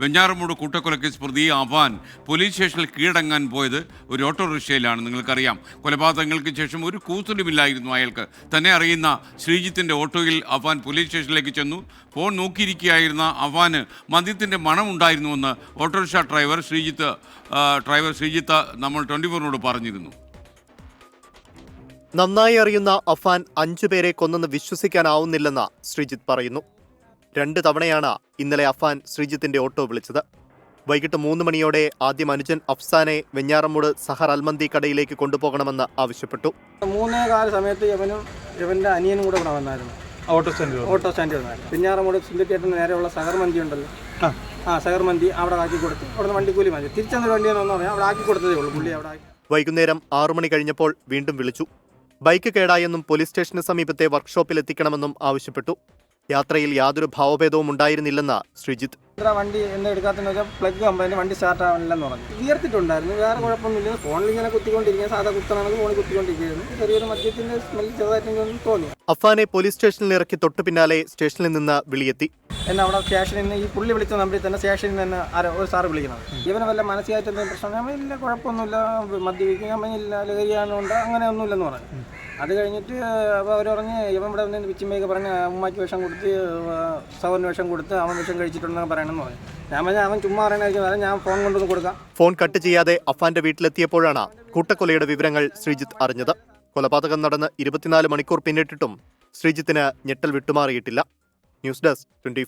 വെഞ്ഞാറമൂട് കൂട്ടക്കൊലക്കേസ് പ്രതി avant police സ്റ്റേഷനിൽ കീഴടങ്ങാൻ പോയത് ഒരു ഓട്ടോറിക്ഷയിലാണ് നിങ്ങൾക്കറിയാം. കൊലപാതകങ്ങൾക്ക് ശേഷം ഒരു കൂസലുമില്ലായിരുന്നു അയാൾക്ക്. തന്നെ അറിയുന്ന ശ്രീജിത്തിന്റെ ഓട്ടോയിൽ അവാൻ പോലീസ് സ്റ്റേഷനിലേക്ക് ചെന്നു. ഫോൺ നോക്കിയിരിക്കുകയായിരുന്ന അവാന് മദ്യത്തിന്റെ മണമുണ്ടായിരുന്നുവെന്ന് autorickshaw driver Sreejith driver Sreejith നമ്മൾ ട്വന്റി ഫോറിനോട് പറഞ്ഞിരുന്നു. നന്നായി അറിയുന്ന അഫാൻ അഞ്ചുപേരെ കൊന്നെന്ന് വിശ്വസിക്കാനാവുന്നില്ലെന്ന് ശ്രീജിത്ത് പറയുന്നു. രണ്ട് തവണയാണ് ഇന്നലെ അഫാൻ ശ്രീജിത്തിന്റെ ഓട്ടോ വിളിച്ചത്. വൈകിട്ട് മൂന്ന് മണിയോടെ ആദ്യം അനുജൻ അഫ്സാനെ വെഞ്ഞാറമ്മൂട് സഹർ അൽമന്തി കടയിലേക്ക് കൊണ്ടുപോകണമെന്ന് ആവശ്യപ്പെട്ടു. മൂന്നേ കാല സമയത്ത് ഇവനും യവന്റെ അനിയനും കൂടെ ഇവിടെ വന്നായിരുന്നു. ഓട്ടോ സ്റ്റാൻഡ് ഓട്ടോ സ്റ്റാൻഡിൽ വന്നായിരുന്നു. പിഞ്ഞാറമൂട് സിന്ധിക്കേറ്റിന് നേരെയുള്ള സഹർമന്തി ഉണ്ടല്ലോ. ആ. സഹർ മന്തി അവിടെ ആക്കി കൊടുത്തു. അവിടെ നിന്ന് വണ്ടിക്കൂലി മതി തിരിച്ചെന്നൊരു വണ്ടി എന്ന് പറഞ്ഞാൽ അവിടെ ആക്കി കൊടുത്തതേ ഉള്ളൂ. പുള്ളി അവിടെ ആക്കി വൈകുന്നേരം ആറു മണി കഴിഞ്ഞപ്പോൾ വീണ്ടും വിളിച്ചു. ബൈക്ക് കേടായെന്നും പോലീസ് സ്റ്റേഷന് സമീപത്തെ വർക്ക്ഷോപ്പിൽ എത്തിക്കണമെന്നും ആവശ്യപ്പെട്ടു. യാത്രയിൽ യാതൊരു ഭാവഭേദവും ഉണ്ടായിരുന്നില്ലെന്ന് ശ്രീജിത്ത്. വണ്ടി എന്താ എടുക്കാത്തെന്ന് വെച്ചാൽ പ്ലഗ് കംപ്ലൈന്റ് വണ്ടി സ്റ്റാർട്ട് ആവണില്ലെന്ന് പറഞ്ഞു. ഉയർത്തിട്ടുണ്ടായിരുന്നു. വേറെ കുഴപ്പമൊന്നുമില്ല. ഫോണിൽ ഇങ്ങനെ കുത്തിക്കൊണ്ടിരിക്കുക. സാധാ കുത്തണമെങ്കിൽ ഫോണിൽ കുത്തിക്കൊണ്ടിരിക്കുകയായിരുന്നു. ചെറിയൊരു മദ്യത്തിന്റെ സ്മെല്ല് ചെറുതായിട്ടെങ്കിലും തോന്നി. അഫാനെ പോലീസ് സ്റ്റേഷനിൽ ഇറക്കി തൊട്ടു പിന്നാലെ സ്റ്റേഷനിൽ നിന്ന് വിളിയെത്തി. എന്നെ അവിടെ സ്റ്റേഷനിൽ നിന്ന് ഈ പുള്ളി വിളിച്ച നമ്പറിൽ തന്നെ സ്റ്റേഷനിൽ നിന്ന് ആരോ ഒരു സാറ് വിളിക്കണം ഇവന് വല്ല മാനസികമായിട്ട് എന്തെങ്കിലും പ്രശ്നം? ഇല്ല കുഴപ്പമൊന്നുമില്ല. മദ്യപിക്കും ഇല്ല ലഹരിയാണുണ്ട് അങ്ങനെ ഒന്നുമില്ലെന്ന് പറഞ്ഞു. അത് കഴിഞ്ഞിട്ട് അപ്പോൾ അവർ പറഞ്ഞ് ഇവൻ ഇവിടെ വന്ന് പിച്ചിമ്മയൊക്കെ പറഞ്ഞ് ഉമ്മാക്ക് വിഷം കൊടുത്ത് സൗറിന് വിഷം കൊടുത്ത് അവൻ വിഷം കഴിച്ചിട്ടുണ്ടെന്ന് പറയണമെന്ന് പറഞ്ഞു. ഞാൻ പറഞ്ഞാൽ അവൻ ചുമ്മാ പറയണായിരിക്കും ഞാൻ ഫോൺ കൊണ്ടൊന്ന് കൊടുക്കാം. ഫോൺ കട്ട് ചെയ്യാതെ അഫാന്റെ വീട്ടിലെത്തിയപ്പോഴാണ് കൂട്ടക്കൊലയുടെ വിവരങ്ങൾ ശ്രീജിത്ത് അറിഞ്ഞത്. കൊലപാതകം നടന്ന് ഇരുപത്തിനാല് മണിക്കൂർ പിന്നിട്ടിട്ടും ശ്രീജിത്തിന് ഞെട്ടൽ വിട്ടുമാറിയിട്ടില്ല. News desk twenty